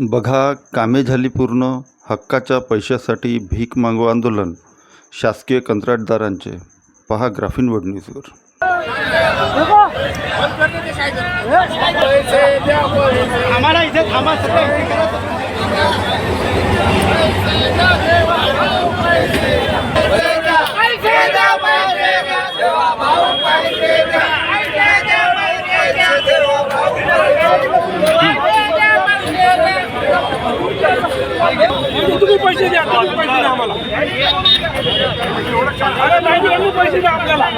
बघा कामे झाली पूर्ण. हक्काच्या पैशासाठी भीक मागो आंदोलन. शासकीय कंत्राटदारांचे. पहा ग्राफिन वर्ल्ड न्यूजवर आम्हाला इथे थांबा तुम्ही पैसे द्या तुम्ही पैसे द्या आम्हाला. अरे नाही तुम्ही पैसे द्या आपल्याला.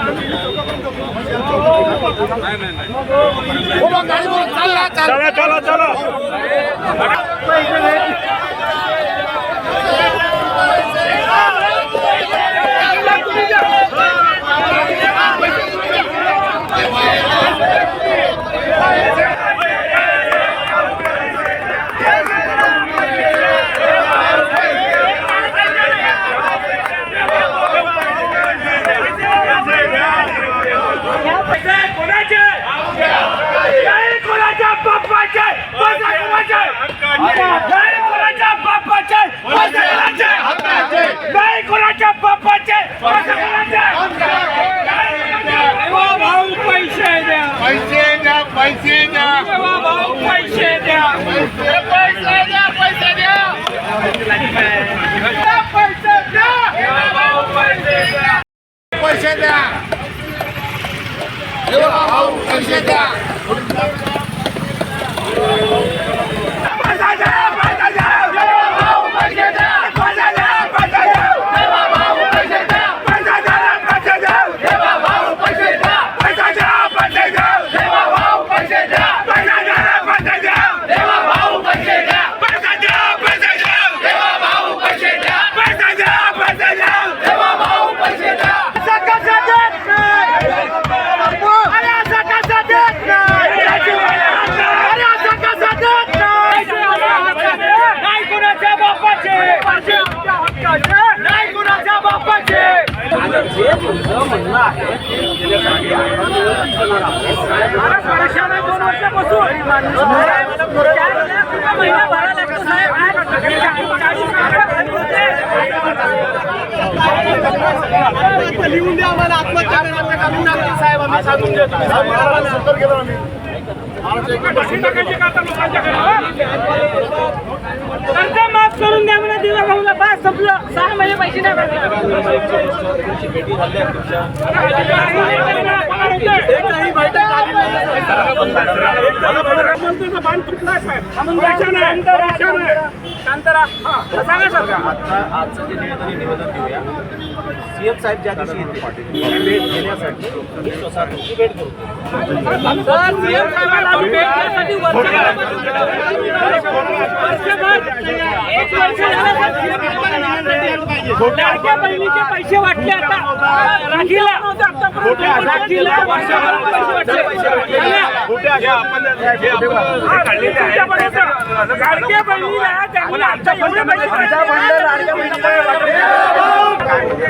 चला चला चला पैसे कोणाचे नाही कोणाच्या बाप्पाचे पैसे कोणाचे नाही कोणाच्या बाप्पाचे पैसे कोणाचे नाही कोणाच्या बाप्पाचे पैसे कोणाचे देवा भाऊ पैसे द्या पैसे द्या पैसे द्या देवा भाऊ पैसे द्या पैसे द्या पैसे द्या पैसे द्या देवा भाऊ पैसे द्या पैसे द्या देवा भाऊ पैसे द्या पैसा द्या पैसा द्या देवा भाऊ पैसे द्या पैसा द्या पैसा द्या देवा भाऊ पैसे द्या पैसा द्या पैसे द्या देवा भाऊ पैसे द्या पैसा द्या पैसे द्या देवा भाऊ पैसे द्या पैसा द्या पैसे द्या देवा भाऊ पैसे द्या पैसा द्या पैसे द्या देवा भाऊ पैसे द्या पैसा द्या पैसे द्या देवा भाऊ पैसे द्या सकसा देत नाही अरे सकसा देत नाही अरे सकसा देत नाही नाही कुणाच्या बापाचे नाही कुणाच्या बापाचे दोन लिहून द्या आम्हाला आत्महत्या करण्याचं कानून नाही साहेब आम्ही सांगून देतो सत्तर केलं आम्ही. कर्ज माफ करून द्या म्हणा दिला बस संपलं. सहा महिने पैसे नाही नाही. बाण तुटला शांतरा सांगा सर. आजचं जे निवेदन देऊया. सीएम साहेब ज्या दिवशी येतील भेट घेण्यासाठी मी स्वतः तुमची भेट लाडक्या बहिणीचे पैसे वाटले आता. राखीला. राखीला वर्षभर पैसे वाटले. लाडक्या बहिणीला त्यांनी आमच्या एवढे पैसे आत्महत्या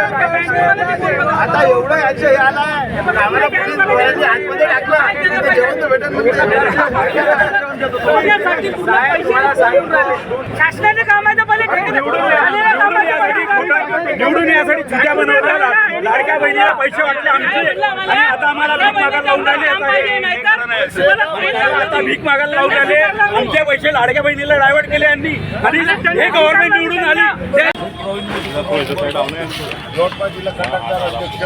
आता एवढं याचे आलाय. आम्हाला पोलीस डोळ्यांनी आतमध्ये टाकलं. जेवण तर भेटत शासनाच्या कामाचं पहिले झालेल्या कामाचं पहिले निवडून यासाठी चुक्या बनवल्या लाडक्या बहिणीला पैसे वाटले आमचे. आणि आता आम्हाला भीक मागायला लावून राहिले. आता भीक मागायला लावून राहिले आमचे पैसे. लाडक्या बहिणीला डायव्हर्ट केले यांनी. आणि हे गव्हर्नमेंट निवडून आली. ते यवतमाळ जिल्हा कंत्राटदार अध्यक्ष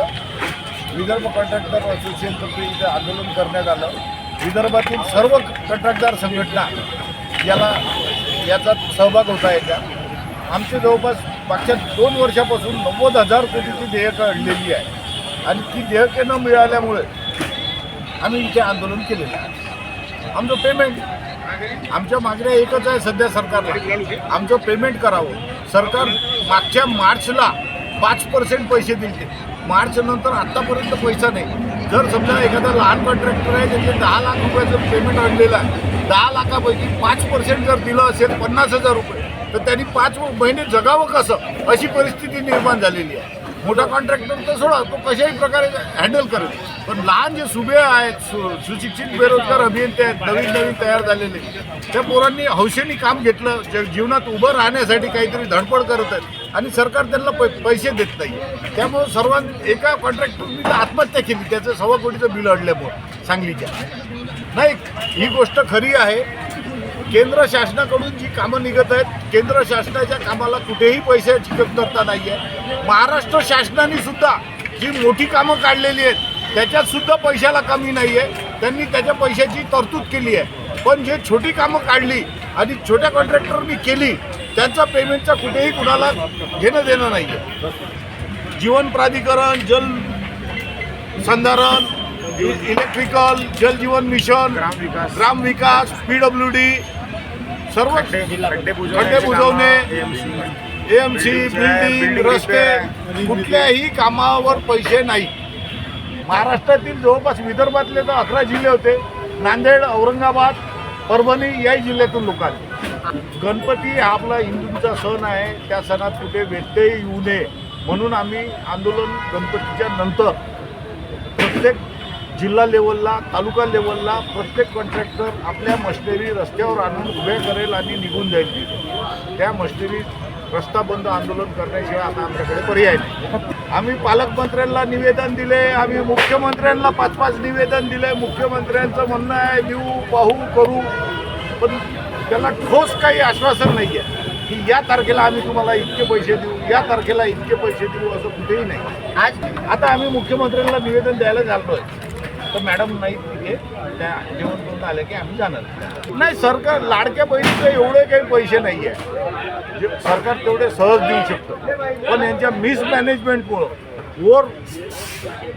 विदर्भ कंत्राटदार असोसिएशनतर्फे इथे आंदोलन करण्यात आलं विदर्भातील सर्व कंत्राटदार संघटना याला याचा सहभाग होता येत्या आमचे जवळपास मागच्या दोन वर्षापासून नव्वद हजार कोटीची देयकं अडलेली आहे आणि ती देयके न मिळाल्यामुळे आम्ही इथे आंदोलन केलेलं आहे आमचं पेमेंट आमच्या मागण्या एकच आहे सध्या सरकारला आमचं पेमेंट करावं. सरकार मागच्या मार्चला पाच पर्सेंट पैसे दिले मार्च नंतर आत्तापर्यंत पैसा नाही. जर समजा एखादा लहान कॉन्ट्रॅक्टर आहे त्याचे दहा लाख रुपयाचं पेमेंट आणलेलं आहे दहा लाखापैकी पाच पर्सेंट जर दिलं असेल पन्नास हजार रुपये तर त्यांनी पाच महिने जगावं कसं? अशी परिस्थिती निर्माण झालेली आहे. मोठा कॉन्ट्रॅक्टर तर सोडा तो कशाही प्रकारे हँडल करेल. पण लहान जे सुबे आहेत सु सुशिक्षित बेरोजगार अभियंते आहेत नवीन नवीन तयार झालेले त्या पोरांनी हौशेनी काम घेतलं जे जीवनात उभं राहण्यासाठी काहीतरी धडपड करत आहेत आणि सरकार त्यांना पै पैसे देत नाही. त्यामुळं सर्वां एका कॉन्ट्रॅक्टरनी आत्महत्या केली त्याचं सव्वा कोटीचं बिल अडल्यामुळं सांगलीच्या. नाही ही गोष्ट खरी आहे. केंद्र शासनाकडून जी कामं निघत आहेत केंद्र शासनाच्या कामाला कुठेही पैशाची कमतरता नाही आहे. महाराष्ट्र शासनाने सुद्धा जी मोठी कामं काढलेली आहेत त्याच्यात सुद्धा पैशाला कमी नाही आहे. त्यांनी त्याच्या पैशाची तरतूद केली आहे. पण जे छोटी कामं काढली आणि छोट्या कॉन्ट्रॅक्टरनी केली त्यांचा पेमेंटचा कुठेही कुणाला घेणं देणं नाही आहे. जीवन प्राधिकरण जल संधारण इलेक्ट्रिकल जल जीवन मिशन ग्राम विकास. पी डब्ल्यू डी सर्व खड्डे बुजवणे एम सी बिल्डिंग रस्ते कुठल्याही कामावर पैसे नाही. महाराष्ट्रातील जवळपास विदर्भातले तर अकरा जिल्हे होते. नांदेड औरंगाबाद परभणी याही जिल्ह्यातून लोक आले. गणपती हा आपला हिंदूंचा सण आहे. त्या सणात कुठे व्यत्यय येऊ नये. म्हणून आम्ही आंदोलन गणपतीच्या नंतर प्रत्येक जिल्हा लेवलला तालुका लेवलला प्रत्येक कॉन्ट्रॅक्टर आपल्या मशिनरी रस्त्यावर आणून उभ्या करेल आणि निघून जाईल तिथे. त्या मशिनरी रस्ता बंद आंदोलन करण्याशिवाय आता आमच्याकडे पर्याय नाही. आम्ही पालकमंत्र्यांना निवेदन दिले आम्ही मुख्यमंत्र्यांना पाच पाच निवेदन दिले. मुख्यमंत्र्यांचं म्हणणं आहे देऊ पाहू करू. पण त्याला ठोस काही आश्वासन नाही आहे की या तारखेला आम्ही तुम्हाला इतके पैसे देऊ या तारखेला इतके पैसे देऊ असं कुठेही नाही. आज आता आम्ही मुख्यमंत्र्यांना निवेदन द्यायला चाललोय. तर मॅडम नाही तिथे. त्या जेवण करून आलं की आम्ही जाणार. नाही सरकार लाडक्या बहिणीचं एवढे काही पैसे नाही आहे जे सरकार तेवढे सहज देऊ शकतं. पण यांच्या मिसमॅनेजमेंटमुळं ओवर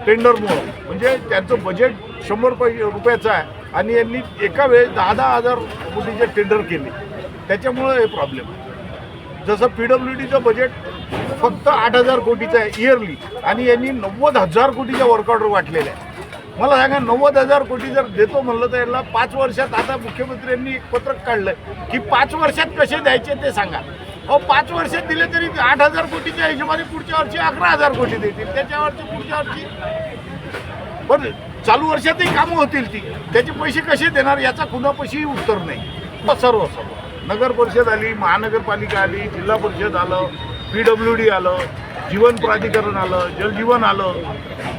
टेंडरमुळं म्हणजे त्यांचं बजेट शंभर पै रुपयाचं आहे आणि यांनी एका वेळेस दहा दहा हजार कोटीचे टेंडर केले. त्याच्यामुळं हे प्रॉब्लेम आहे. जसं पी डब्ल्यू डीचं बजेट फक्त आठ हजार कोटीचं आहे इयरली आणि यांनी नव्वद हजार कोटीच्या वर्कआउटवर वाटलेलं वाटलेल्या आहे. मला सांगा नव्वद हजार कोटी जर देतो म्हणलं तर याला पाच वर्षात आता मुख्यमंत्र्यांनी एक पत्रक काढलं की पाच वर्षात कसे द्यायचे ते सांगा. अहो पाच वर्षात दिले तरी आठ हजार कोटीच्या हिशोबाने पुढच्या वर्षी अकरा हजार कोटी देतील. त्याच्यावरची पुढच्या वर्षी पण चालू वर्षातही कामं होतील ती. त्याचे पैसे कसे देणार याचा कुणापाशीही उत्तर नाही. सर्व सर्व. नगर परिषद आली महानगरपालिका आली जिल्हा परिषद आलं पी डब्ल्यू डी आलं जीवन प्राधिकरण आलं जलजीवन आलं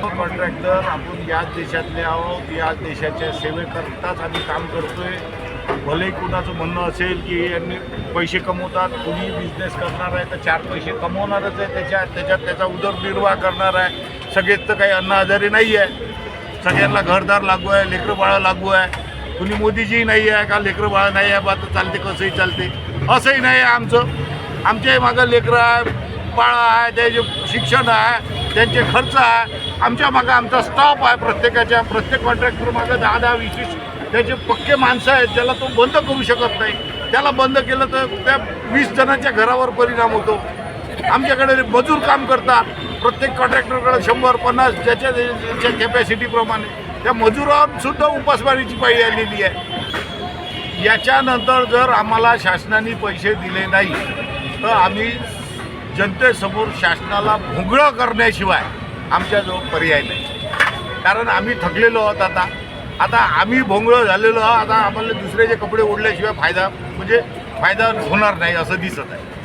कॉन्ट्रॅक्टर आपण याच देशातले आहोत याच देशाच्या सेवेकरताच आम्ही काम करतोय. भले कुणाचं म्हणणं असेल की यांनी पैसे कमवतात कुणी बिझनेस करणार आहे तर चार पैसे कमवणारच आहे त्याच्यात त्याच्यात त्याचा उदरनिर्वाह करणार आहे. सगळेच तर काही अन्न आजारी नाही आहे. सगळ्यांना घरदार लागू आहे लेकरं बाळं लागू आहे. कुणी मोदीजी नाही आहे का लेकरं बाळं नाही आहे बा तर चालते कसंही चालते. असंही नाही आहे आमचं. आमच्याही मागं लेकरं आहे पाळा आहे त्याचे शिक्षण आहे त्यांचे खर्च आहे आमच्या मागं आमचा स्टाफ आहे प्रत्येकाच्या प्रत्येक कॉन्ट्रॅक्टर मागं दहा दहा वीस वीस त्याचे पक्के माणसं आहेत ज्याला तो बंद करू शकत नाही. त्याला बंद केलं तर त्या वीस जणांच्या घरावर परिणाम होतो. आमच्याकडे मजूर काम करतात प्रत्येक कॉन्ट्रॅक्टरकडे शंभर पन्नास ज्याच्या ज्याच्या कॅपॅसिटीप्रमाणे त्या मजुरावर सुद्धा उपासमारीची पाळी आलेली आहे. याच्यानंतर जर आम्हाला शासनाने पैसे दिले नाही तर आम्ही जनतेसमोर शासनाला भोंगळं करण्याशिवाय आमच्याजवळ पर्याय नाही. कारण आम्ही थकलेलो आहोत आता. आता आम्ही भोंगळं झालेलो आहोत. आता आम्हाला दुसऱ्याचे कपडे ओढल्याशिवाय फायदा म्हणजे फायदा होणार नाही असं दिसत आहे.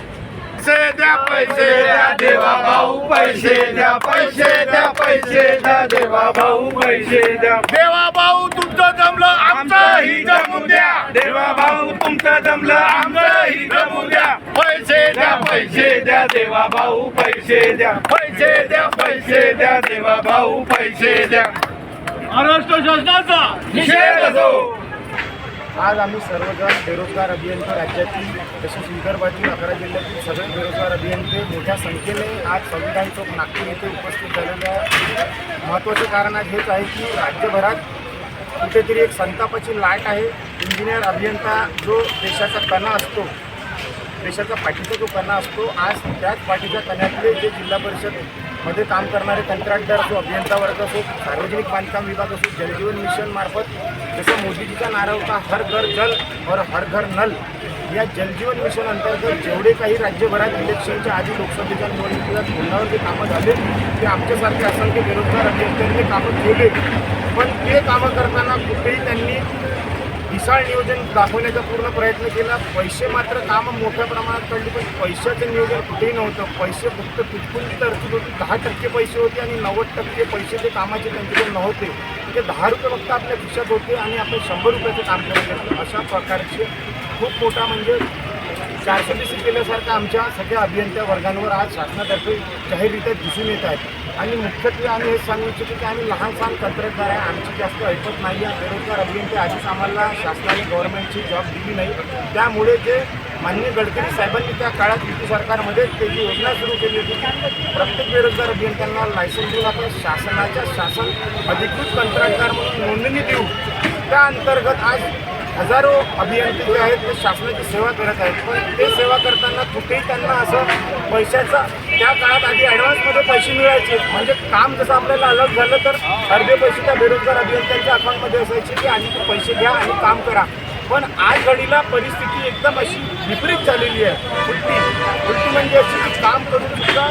पैसे द्या पैसे द्या देवा भाऊ पैसे द्या पैसे द्या पैसे द्या देवा भाऊ पैसे द्या. देवा भाऊ तुमचं जमलं आमचंही जमून द्या. देवा भाऊ तुमचं जमलं आमचंही जमून द्या. पैसे द्या पैसे द्या देवा भाऊ पैसे द्या. पैसे द्या पैसे द्या देवा भाऊ पैसे द्या. महाराष्ट्र शासनाचा निषेध असो. आज आम्ही सर्वजण बेरोजगार अभियंते राज्यातील तसेच विदर्भातील अकरा जिल्ह्यातील सगळे बेरोजगार अभियंते मोठ्या संख्येने आज संविधान चौक नागपूर येथे उपस्थित झालेले आहे महत्त्वाचे कारण आज हेच आहे की राज्यभरात कुठेतरी एक संतापाची लाट आहे. इंजिनियर अभियंता जो देशाचा कणा असतो देशाचा पाठीचा जो कणा असतो आज त्याच पाठीच्या कण्यातले जे जिल्हा परिषद मध्ये काम करणारे कंत्राटदार असो अभियंता वर्ग असो सार्वजनिक बांधकाम विभाग असो जलजीवन मिशन मार्फत जसं मोदीजीचा नारा होता हर घर जल और हर घर नल. या जलजीवन मिशन अंतर्गत जेवढे काही राज्यभरात इलेक्शनच्या आधी लोकसभेच्या निवडणुकीला तोंडावर जे कामं झाले ते आमच्यासारखे असंख्य बेरोजगार अभियंत्यांनी कामं केले पण ते कामं करताना कुठेही त्यांनी विशाळ नियोजन दाखवण्याचा पूर्ण प्रयत्न केला. पैसे मात्र कामं मोठ्या प्रमाणात पडली पण पैशाचं नियोजन कुठेही नव्हतं. पैसे फक्त तुटपून तरतूद होती? दहा टक्के पैसे होते आणि नव्वद टक्के पैसे जे कामाचे त्यांच्याकडे नव्हते. ते दहा रुपये फक्त आपल्या खिशात होते आणि आपण शंभर रुपयाचं काम करत होतो. अशा प्रकारचे खूप मोठा म्हणजे चारशे बीसी केल्यासारखं आमच्या सगळ्या अभियंत्या वर्गांवर आज शासनातर्फे जाहीररित्या दिसून येत आहेत. आणि मुख्यत्वे आम्ही हे सांगू इच्छितो की आम्ही लहान सहान तंत्रज्ञान आहे. आमची जास्त ऐकत नाही आहे. बेरोजगार अभियंते आधीच आम्हाला शासनाने गव्हर्नमेंटची जॉब दिली नाही. त्यामुळे जे माननीय गडकरी साहेबांनी त्या काळात युती सरकारमध्ये त्याची योजना सुरू केली होती की प्रत्येक बेरोजगार अभियंत्यांना लायसन्स देऊन आपण शासनाच्या शासन अधिकृत कंत्राटदार म्हणून नोंदणी देऊ त्या अंतर्गत आज हजारो अभियंते जे आहेत ते शासनाची सेवा करत आहेत. पण ते सेवा करताना कुठेही त्यांना असं पैशाचा त्या काळात आधी ॲडव्हान्समध्ये पैसे मिळायचे. म्हणजे काम जसं आपल्याला अलग झालं तर अर्धे पैसे त्या बेरोजगार अभियंत्यांच्या अकाउंटमध्ये असायचे की आधी ते पैसे घ्या आणि काम करा. पण आज घडीला परिस्थिती एकदम अशी विपरीत झालेली आहे. उलटी. उलटी म्हणजे अशी की काम करून सुद्धा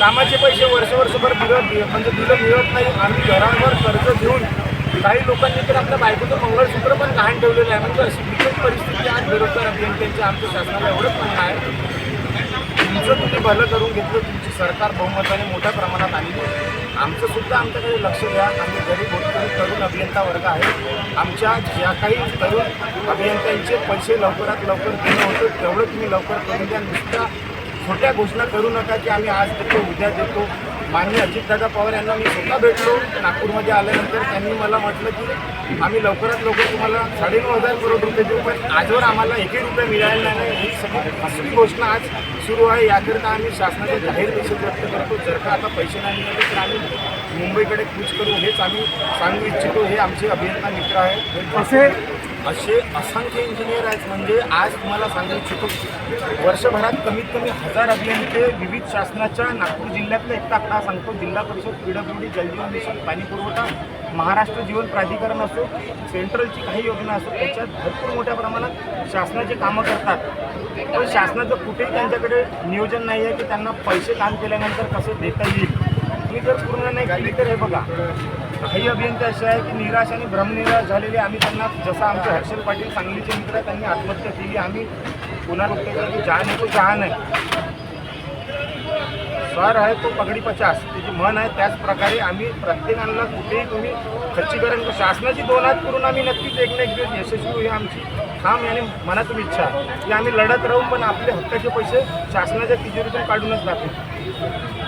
कामाचे पैसे वर्ष वर्षभर मिळत म्हणजे दिलं मिळत नाही. आम्ही घरावर कर्ज घेऊन काही लोकांनी तर आपल्या बायकोचं मंगळसूत्र पण गहाण ठेवलेलं आहे. म्हणजे अशी बिकट परिस्थिती आज बेरोजगार अभियंत्यांच्या आमच्या शासनाला एवढंच म्हणणं आहे तुमचं तुम्ही भलं करून घेतलं तुमची सरकार बहुमताने मोठ्या प्रमाणात आली. आमचं सुद्धा आमच्याकडे लक्ष द्या. आम्ही गरीब होतकरी तरुण अभियंता वर्ग आहे. आमच्या ज्या काही तरुण अभियंत्यांचे पैसे लवकरात लवकर देणं होतं तेवढं तुम्ही लवकर करून द्या. नुसत्या छोट्या घोषणा करू नका की आम्ही आज देतो उद्या देतो. माननीय अजितदादा पवार यांना मी स्वतः भेटलो नागपूरमध्ये आल्यानंतर त्यांनी मला म्हटलं की आम्ही लवकरात लवकर तुम्हाला साडेनऊ हजार करोड रुपये देऊ पण आजवर आम्हाला एकही रुपये मिळालेला नाही. ही सगळी असली घोषणा आज सुरू आहे याकरिता आम्ही शासनाचे जाहीर निषेध व्यक्त करतो. जर का आता पैसे नाही मिळाले तर आम्ही मुंबईकडे कूच करू हेच आम्ही सांगू इच्छितो हे आमचे अभियंता मित्र आहेत. असे असंख्य इंजिनियर आहेत. म्हणजे आज तुम्हाला सांगू इच्छितो वर्षभरात कमीत कमी हजार अभियंते विविध शासनाच्या नागपूर जिल्ह्यातला एकटा आकडा सांगतो जिल्हा परिषद पीडब्ल्यूडी जलजीवन मिशन पाणी पुरवठा महाराष्ट्र जीवन प्राधिकरण असो सेंट्रलची काही योजना असो त्याच्यात भरपूर मोठ्या प्रमाणात शासनाचे कामं करतात. पण शासनाचं कुठेही त्यांच्याकडे नियोजन नाही आहे की त्यांना पैसे काम केल्यानंतर कसं देता येईल. मी जर पूर्ण नाही केली तर हे बघा काही अभियंते असे आहे की निराश आणि भ्रमनिराश झालेले आम्ही त्यांना जसं आमचे हर्षल पाटील सांगलीचे मित्र त्यांनी आत्महत्या केली. आम्ही पुन्हा बघतो की आहे तो जहान आहे स्वर आहे तो पगडी पचास. त्याची मन आहे त्याचप्रकारे आम्ही प्रत्येकाला कुठेही तुम्ही खच्चीकरण शासनाची दोन हात करून आम्ही नक्कीच एक ना एक दिवस यशस्वी होईल आमची ठाम याने मनातून इच्छा की आम्ही लढत राहू पण आपले हक्काचे पैसे शासनाच्या तिजोरीतून काढूनच दाखवू